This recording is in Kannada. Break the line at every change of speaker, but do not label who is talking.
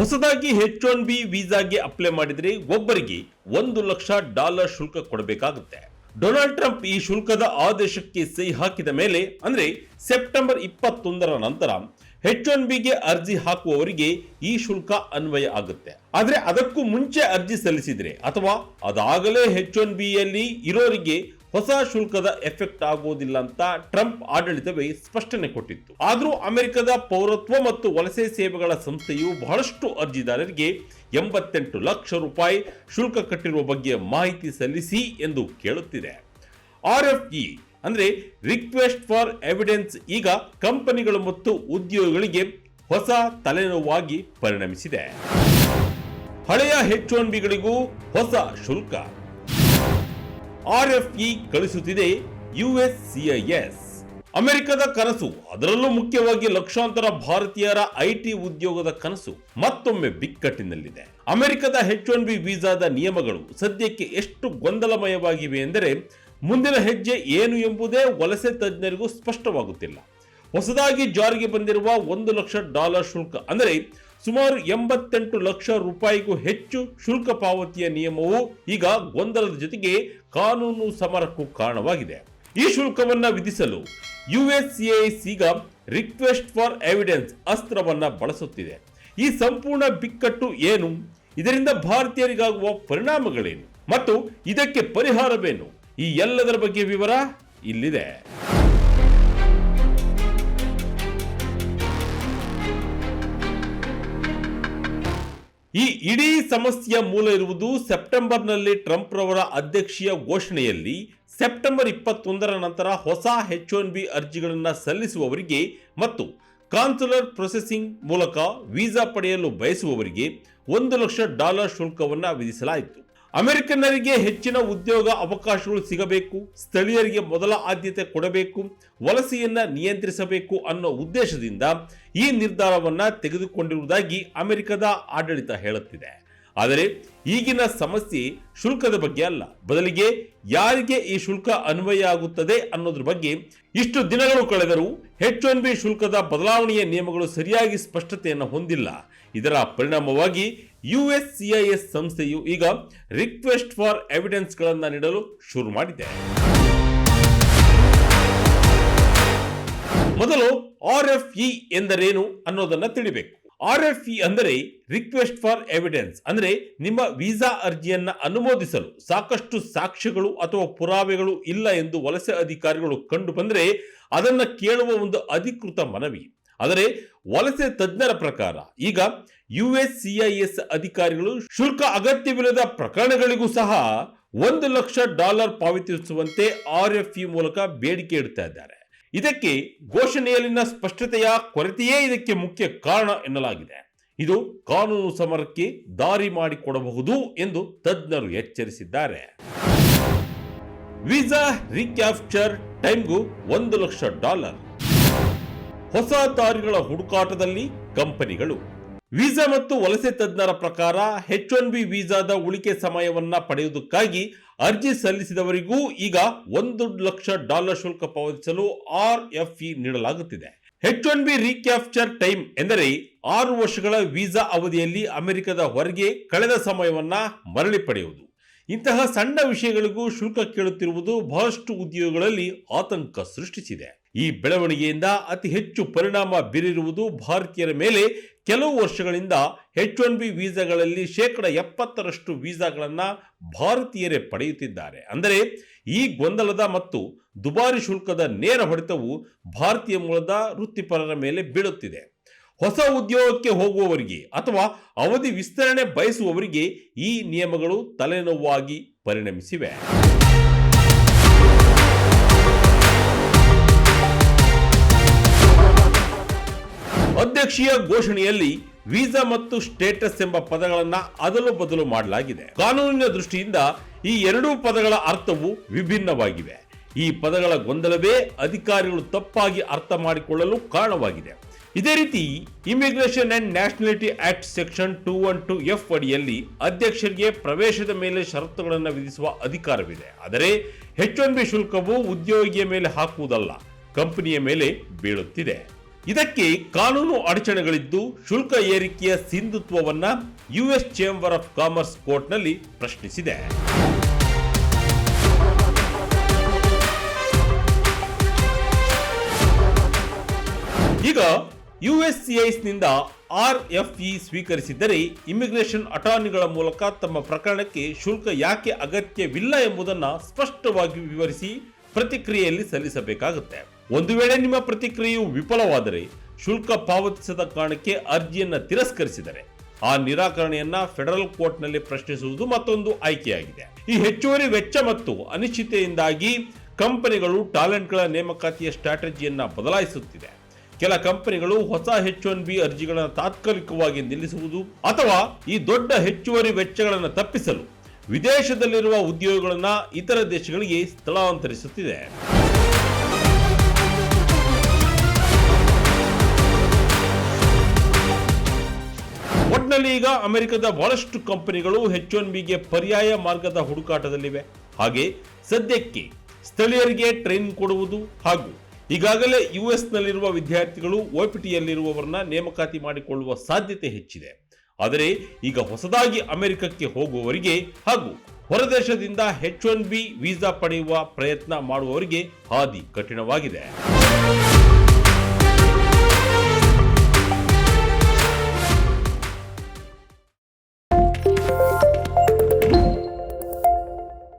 ಹೊಸದಾಗಿ ಹೆಚ್ ಒನ್ ಬಿ ವೀಸಾಗೆ ಅಪ್ಲೈ ಮಾಡಿದರೆ ಒಬ್ಬರಿಗೆ ಒಂದು ಲಕ್ಷ ಡಾಲರ್ ಶುಲ್ಕ ಕೊಡಬೇಕಾಗುತ್ತೆ. ಡೊನಾಲ್ಡ್ ಟ್ರಂಪ್ ಈ ಶುಲ್ಕದ ಆದೇಶಕ್ಕೆ ಸಹಿ ಹಾಕಿದ ಮೇಲೆ, ಅಂದ್ರೆ ಸೆಪ್ಟೆಂಬರ್ ಇಪ್ಪತ್ತೊಂದರ ನಂತರ ಹೆಚ್ ಒನ್ ಬಿಗೆ ಅರ್ಜಿ ಹಾಕುವವರಿಗೆ ಈ ಶುಲ್ಕ ಅನ್ವಯ ಆಗುತ್ತೆ. ಆದರೆ ಅದಕ್ಕೂ ಮುಂಚೆ ಅರ್ಜಿ ಸಲ್ಲಿಸಿದರೆ, ಅಥವಾ ಅದಾಗಲೇ ಹೆಚ್ ಒನ್ ಬಿಯಲ್ಲಿ ಇರೋರಿಗೆ ಹೊಸ ಶುಲ್ಕದ ಎಫೆಕ್ಟ್ ಆಗುವುದಿಲ್ಲ ಅಂತ ಟ್ರಂಪ್ ಆಡಳಿತವೇ ಸ್ಪಷ್ಟನೆ ಕೊಟ್ಟಿತ್ತು. ಆದರೂ ಅಮೆರಿಕದ ಪೌರತ್ವ ಮತ್ತು ವಲಸೆ ಸೇವೆಗಳ ಸಂಸ್ಥೆಯು ಬಹಳಷ್ಟು ಅರ್ಜಿದಾರರಿಗೆ ಎಂಬತ್ತೆಂಟು ಲಕ್ಷ ರೂಪಾಯಿ ಶುಲ್ಕ ಕಟ್ಟಿರುವ ಬಗ್ಗೆ ಮಾಹಿತಿ ಸಲ್ಲಿಸಿ ಎಂದು ಕೇಳುತ್ತಿದೆ. ಆರ್ ಎಫ್ ಇ ಅಂದ್ರೆ ರಿಕ್ವೆಸ್ಟ್ ಫಾರ್ ಎವಿಡೆನ್ಸ್ ಈಗ ಕಂಪನಿಗಳು ಮತ್ತು ಉದ್ಯೋಗಿಗಳಿಗೆ ಹೊಸ ತಲೆನೋವಾಗಿ ಪರಿಣಮಿಸಿದೆ. ಹಳೆಯ ಹೆಚ್ ಒನ್ ಹೊಸ ಶುಲ್ಕ. ಆರ್ ಎಫ್ ಇ ಕಳಿಸುತ್ತಿದೆ ಯುಎಸ್ ಸಿಐಎಸ್ ಅಮೆರಿಕದ ಕನಸು, ಅದರಲ್ಲೂ ಮುಖ್ಯವಾಗಿ ಲಕ್ಷಾಂತರ ಭಾರತೀಯರ ಐಟಿ ಉದ್ಯೋಗದ ಕನಸು ಮತ್ತೊಮ್ಮೆ ಬಿಕ್ಕಟ್ಟಿನಲ್ಲಿದೆ. ಅಮೆರಿಕದ ಹೆಚ್ ಒನ್ ಬಿ ವೀಸಾದ ನಿಯಮಗಳು ಸದ್ಯಕ್ಕೆ ಎಷ್ಟು ಗೊಂದಲಮಯವಾಗಿವೆ ಎಂದರೆ, ಮುಂದಿನ ಹೆಜ್ಜೆ ಏನು ಎಂಬುದೇ ವಲಸೆ ತಜ್ಞರಿಗೂ ಸ್ಪಷ್ಟವಾಗುತ್ತಿಲ್ಲ. ಹೊಸದಾಗಿ ಜಾರಿಗೆ ಬಂದಿರುವ ಒಂದು ಲಕ್ಷ ಡಾಲರ್ ಶುಲ್ಕ ಅಂದರೆ ಸುಮಾರು ಎಂಬತ್ತೆಂಟು ಲಕ್ಷ ರೂಪಾಯಿಗೂ ಹೆಚ್ಚು ಶುಲ್ಕ ಪಾವತಿಯ ನಿಯಮವು ಈಗ ಗೊಂದಲದ ಜೊತೆಗೆ ಕಾನೂನು ಸಮರಕ್ಕೂ ಕಾರಣವಾಗಿದೆ. ಈ ಶುಲ್ಕವನ್ನು ವಿಧಿಸಲು ಯುಎಸ್ಸಿಐಎಸ್ ಈಗ ರಿಕ್ವೆಸ್ಟ್ ಫಾರ್ ಎವಿಡೆನ್ಸ್ ಅಸ್ತ್ರವನ್ನು ಬಳಸುತ್ತಿದೆ. ಈ ಸಂಪೂರ್ಣ ಬಿಕ್ಕಟ್ಟು ಏನು? ಇದರಿಂದ ಭಾರತೀಯರಿಗಾಗುವ ಪರಿಣಾಮಗಳೇನು? ಮತ್ತು ಇದಕ್ಕೆ ಪರಿಹಾರವೇನು? ಈ ಎಲ್ಲದರ ಬಗ್ಗೆ ವಿವರ ಇಲ್ಲಿದೆ. ಈ ಇಡೀ ಸಮಸ್ಯೆಯ ಮೂಲ ಇರುವುದು ಸೆಪ್ಟೆಂಬರ್ನಲ್ಲಿ ಟ್ರಂಪ್ ರವರ ಅಧ್ಯಕ್ಷೀಯ ಘೋಷಣೆಯಲ್ಲಿ ಸೆಪ್ಟೆಂಬರ್ ಇಪ್ಪತ್ತೊಂದರ ನಂತರ ಹೊಸ ಎಚ್ ಒನ್ ಬಿ ಅರ್ಜಿಗಳನ್ನು ಸಲ್ಲಿಸುವವರಿಗೆ ಮತ್ತು ಕಾನ್ಸುಲರ್ ಪ್ರೊಸೆಸಿಂಗ್ ಮೂಲಕ ವೀಸಾ ಪಡೆಯಲು ಬಯಸುವವರಿಗೆ ಒಂದು ಲಕ್ಷ ಡಾಲರ್ ಶುಲ್ಕವನ್ನು ವಿಧಿಸಲಾಯಿತು. ಅಮೆರಿಕನ್ನರಿಗೆ ಹೆಚ್ಚಿನ ಉದ್ಯೋಗ ಅವಕಾಶಗಳು ಸಿಗಬೇಕು, ಸ್ಥಳೀಯರಿಗೆ ಮೊದಲ ಆದ್ಯತೆ ಕೊಡಬೇಕು, ವಲಸೆಯನ್ನು ನಿಯಂತ್ರಿಸಬೇಕು ಅನ್ನೋ ಉದ್ದೇಶದಿಂದ ಈ ನಿರ್ಧಾರವನ್ನ ತೆಗೆದುಕೊಂಡಿರುವುದಾಗಿ ಅಮೆರಿಕದ ಆಡಳಿತ ಹೇಳುತ್ತಿದೆ. ಆದರೆ ಈಗಿನ ಸಮಸ್ಯೆ ಶುಲ್ಕದ ಬಗ್ಗೆ ಅಲ್ಲ. ಬದಲಿಗೆ ಯಾರಿಗೆ ಈ ಶುಲ್ಕ ಅನ್ವಯ ಆಗುತ್ತದೆ ಅನ್ನೋದ್ರ ಬಗ್ಗೆ ಇಷ್ಟು ದಿನಗಳು ಕಳೆದರೂ ಹೆಚ್ ಒನ್ ಬಿ ಶುಲ್ಕದ ಬದಲಾವಣೆಯ ನಿಯಮಗಳು ಸರಿಯಾಗಿ ಸ್ಪಷ್ಟತೆಯನ್ನು ಹೊಂದಿಲ್ಲ. ಇದರ ಪರಿಣಾಮವಾಗಿ ಯುಎಸ್ ಸಿಐಎಸ್ ಸಂಸ್ಥೆಯು ಈಗ ರಿಕ್ವೆಸ್ಟ್ ಫಾರ್ ಎವಿಡೆನ್ಸ್ಗಳನ್ನು ನೀಡಲು ಶುರು ಮಾಡಿದೆ. ಮೊದಲು ಆರ್ ಎಫ್ ಇ ಎಂದರೇನು ಅನ್ನೋದನ್ನ ತಿಳಿಬೇಕು. ಆರ್ ಎಫ್ ಇ ಅಂದರೆ ರಿಕ್ವೆಸ್ಟ್ ಫಾರ್ ಎವಿಡೆನ್ಸ್ ಅಂದರೆ ನಿಮ್ಮ ವೀಸಾ ಅರ್ಜಿಯನ್ನು ಅನುಮೋದಿಸಲು ಸಾಕಷ್ಟು ಸಾಕ್ಷ್ಯಗಳು ಅಥವಾ ಪುರಾವೆಗಳು ಇಲ್ಲ ಎಂದು ವಲಸೆ ಅಧಿಕಾರಿಗಳು ಕಂಡು ಬಂದರೆ ಅದನ್ನು ಕೇಳುವ ಒಂದು ಅಧಿಕೃತ ಮನವಿ. ಆದರೆ ವಲಸೆ ತಜ್ಞರ ಪ್ರಕಾರ ಈಗ ಯುಎಸ್ ಸಿಐಎಸ್ ಅಧಿಕಾರಿಗಳು ಶುಲ್ಕ ಅಗತ್ಯವಿಲ್ಲದ ಪ್ರಕರಣಗಳಿಗೂ ಸಹ ಒಂದು ಲಕ್ಷ ಡಾಲರ್ ಪಾವತಿಸುವಂತೆ ಆರ್ ಎಫ್ ಇ ಮೂಲಕ ಬೇಡಿಕೆ ಇಡ್ತಾ ಇದ್ದಾರೆ. ಇದಕ್ಕೆ ಘೋಷಣೆಯಲ್ಲಿನ ಸ್ಪಷ್ಟತೆಯ ಕೊರತೆಯೇ ಇದಕ್ಕೆ ಮುಖ್ಯ ಕಾರಣ ಎನ್ನಲಾಗಿದೆ. ಇದು ಕಾನೂನು ಸಮರಕ್ಕೆ ದಾರಿ ಮಾಡಿಕೊಡಬಹುದು ಎಂದು ತಜ್ಞರು ಎಚ್ಚರಿಸಿದ್ದಾರೆ. ವೀಸಾ ರಿಕ್ಯಾಪ್ಚರ್ ಟೈಮ್ಗೂ ಒಂದು ಲಕ್ಷ ಡಾಲರ್. ಹೊಸ ದಾರಿಗಳ ಹುಡುಕಾಟದಲ್ಲಿ ಕಂಪನಿಗಳು. ವೀಸಾ ಮತ್ತು ವಲಸೆ ತಜ್ಞರ ಪ್ರಕಾರ ಹೆಚ್ ಒನ್ ಬಿ ವೀಸಾದ ಉಳಿಕೆ ಸಮಯವನ್ನ ಪಡೆಯುವುದಕ್ಕಾಗಿ ಅರ್ಜಿ ಸಲ್ಲಿಸಿದವರಿಗೂ ಈಗ ಒಂದು ಲಕ್ಷ ಡಾಲರ್ ಶುಲ್ಕ ಪಾವತಿಸಲು ಆರ್ ಎಫ್ ಇ ನೀಡಲಾಗುತ್ತಿದೆ. H one B recapture time ಎಂದರೆ ಆರು ವರ್ಷಗಳ ವೀಸಾ ಅವಧಿಯಲ್ಲಿ ಅಮೆರಿಕದ ಹೊರಗೆ ಕಳೆದ ಸಮಯವನ್ನ ಮರಳಿ ಪಡೆಯುವುದು. ಇಂತಹ ಸಣ್ಣ ವಿಷಯಗಳಿಗೂ ಶುಲ್ಕ ಕೇಳುತ್ತಿರುವುದು ಬಹಳಷ್ಟು ಉದ್ಯೋಗಗಳಲ್ಲಿ ಆತಂಕ ಸೃಷ್ಟಿಸಿದೆ. ಈ ಬೆಳವಣಿಗೆಯಿಂದ ಅತಿ ಹೆಚ್ಚು ಪರಿಣಾಮ ಬೀರಿರುವುದು ಭಾರತೀಯರ ಮೇಲೆ ಕೆಲವು ವರ್ಷಗಳಿಂದ ಹೆಚ್ ಒನ್ ಬಿ ವೀಸಾಗಳಲ್ಲಿ ಶೇಕಡ ಎಪ್ಪತ್ತರಷ್ಟು ವೀಸಾಗಳನ್ನು ಭಾರತೀಯರೇ ಪಡೆಯುತ್ತಿದ್ದಾರೆ. ಅಂದರೆ ಈ ಗೊಂದಲದ ಮತ್ತು ದುಬಾರಿ ಶುಲ್ಕದ ನೇರ ಹೊಡೆತವು ಭಾರತೀಯ ಮೂಲದ ವೃತ್ತಿಪರರ ಮೇಲೆ ಬೀಳುತ್ತಿದೆ. ಹೊಸ ಉದ್ಯೋಗಕ್ಕೆ ಹೋಗುವವರಿಗೆ ಅಥವಾ ಅವಧಿ ವಿಸ್ತರಣೆ ಬಯಸುವವರಿಗೆ ಈ ನಿಯಮಗಳು ತಲೆನೋವಾಗಿ ಪರಿಣಮಿಸಿವೆ. ಅಧ್ಯಕ್ಷೀಯ ಘೋಷಣೆಯಲ್ಲಿ ವೀಸಾ ಮತ್ತು ಸ್ಟೇಟಸ್ ಎಂಬ ಪದಗಳನ್ನು ಅದಲು ಬದಲು ಮಾಡಲಾಗಿದೆ. ಕಾನೂನಿನ ದೃಷ್ಟಿಯಿಂದ ಈ ಎರಡೂ ಪದಗಳ ಅರ್ಥವು ವಿಭಿನ್ನವಾಗಿವೆ. ಈ ಪದಗಳ ಗೊಂದಲವೇ ಅಧಿಕಾರಿಗಳು ತಪ್ಪಾಗಿ ಅರ್ಥ ಮಾಡಿಕೊಳ್ಳಲು ಕಾರಣವಾಗಿದೆ. ಇದೇ ರೀತಿ immigration and nationality act section two one two F ಅಡಿಯಲ್ಲಿ ಅಧ್ಯಕ್ಷರಿಗೆ ಪ್ರವೇಶದ ಮೇಲೆ ಷರತ್ತುಗಳನ್ನು ವಿಧಿಸುವ ಅಧಿಕಾರವಿದೆ. ಆದರೆ ಹೆಚ್ ಒನ್ ಬಿ ಶುಲ್ಕವು ಉದ್ಯೋಗಿಯ ಮೇಲೆ ಹಾಕುವುದಲ್ಲ, ಕಂಪನಿಯ ಮೇಲೆ ಬೀಳುತ್ತಿದೆ. ಇದಕ್ಕೆ ಕಾನೂನು ಅಡಚಣೆಗಳಿದ್ದು ಶುಲ್ಕ ಏರಿಕೆಯ ಸಿಂಧುತ್ವವನ್ನ ಯುಎಸ್ ಚೇಂಬರ್ ಆಫ್ ಕಾಮರ್ಸ್ ಕೋರ್ಟ್ನಲ್ಲಿ ಪ್ರಶ್ನಿಸಿದೆ. ಈಗ ಯುಎಸ್ಸಿಐಸ್ನಿಂದ ಇ ಸ್ವೀಕರಿಸಿದರೆ ಇಮಿಗ್ರೇಷನ್ ಅಟಾರ್ನಿಗಳ ಮೂಲಕ ತಮ್ಮ ಪ್ರಕರಣಕ್ಕೆ ಶುಲ್ಕ ಯಾಕೆ ಅಗತ್ಯವಿಲ್ಲ ಎಂಬುದನ್ನು ಸ್ಪಷ್ಟವಾಗಿ ವಿವರಿಸಿ ಪ್ರತಿಕ್ರಿಯೆಯಲ್ಲಿ ಸಲ್ಲಿಸಬೇಕಾಗುತ್ತೆ. ಒಂದು ವೇಳೆ ನಿಮ್ಮ ಪ್ರತಿಕ್ರಿಯೆಯು ವಿಫಲವಾದರೆ ಶುಲ್ಕ ಪಾವತಿಸದ ಕಾರಣಕ್ಕೆ ಅರ್ಜಿಯನ್ನು ತಿರಸ್ಕರಿಸಿದರೆ ಆ ನಿರಾಕರಣೆಯನ್ನ ಫೆಡರಲ್ ಕೋರ್ಟ್ನಲ್ಲಿ ಪ್ರಶ್ನಿಸುವುದು ಮತ್ತೊಂದು ಆಯ್ಕೆಯಾಗಿದೆ. ಈ ಹೆಚ್ಚುವರಿ ವೆಚ್ಚ ಮತ್ತು ಅನಿಶ್ಚಿತೆಯಿಂದಾಗಿ ಕಂಪನಿಗಳು ಟ್ಯಾಲೆಂಟ್ಗಳ ನೇಮಕಾತಿಯ ಸ್ಟ್ರಾಟಜಿಯನ್ನ ಬದಲಾಯಿಸುತ್ತಿದೆ. ಕೆಲ ಕಂಪನಿಗಳು ಹೊಸ ಹೆಚ್ ಒನ್ ಬಿ ಅರ್ಜಿಗಳನ್ನು ತಾತ್ಕಾಲಿಕವಾಗಿ ನಿಲ್ಲಿಸುವುದು ಅಥವಾ ಈ ದೊಡ್ಡ ಹೆಚ್ಚುವರಿ ವೆಚ್ಚಗಳನ್ನು ತಪ್ಪಿಸಲು ವಿದೇಶದಲ್ಲಿರುವ ಉದ್ಯೋಗಗಳನ್ನು ಇತರ ದೇಶಗಳಿಗೆ ಸ್ಥಳಾಂತರಿಸುತ್ತಿದೆ. ಒಟ್ನಲ್ಲಿ ಈಗ ಅಮೆರಿಕದ ಬಹಳಷ್ಟು ಕಂಪನಿಗಳು ಹೆಚ್ ಒನ್ ಬಿಗೆ ಪರ್ಯಾಯ ಮಾರ್ಗದ ಹುಡುಕಾಟದಲ್ಲಿವೆ. ಹಾಗೆ ಸದ್ಯಕ್ಕೆ ಸ್ಥಳೀಯರಿಗೆ ಟ್ರೈನ್ ಕೊಡುವುದು ಹಾಗೂ ಈಗಾಗಲೇ ಯು ನಲ್ಲಿರುವ ವಿದ್ಯಾರ್ಥಿಗಳು ಒ ಪಿ ಟಿಯಲ್ಲಿರುವವರನ್ನ ನೇಮಕಾತಿ ಮಾಡಿಕೊಳ್ಳುವ ಸಾಧ್ಯತೆ ಹೆಚ್ಚಿದೆ. ಆದರೆ ಈಗ ಹೊಸದಾಗಿ ಅಮೆರಿಕಕ್ಕೆ ಹೋಗುವವರಿಗೆ ಹಾಗೂ ಹೊರದೇಶದಿಂದ ಹೆಚ್ ಒನ್ ಬಿ ವೀಸಾ ಪಡೆಯುವ ಪ್ರಯತ್ನ ಮಾಡುವವರಿಗೆ ಹಾದಿ ಕಠಿಣವಾಗಿದೆ.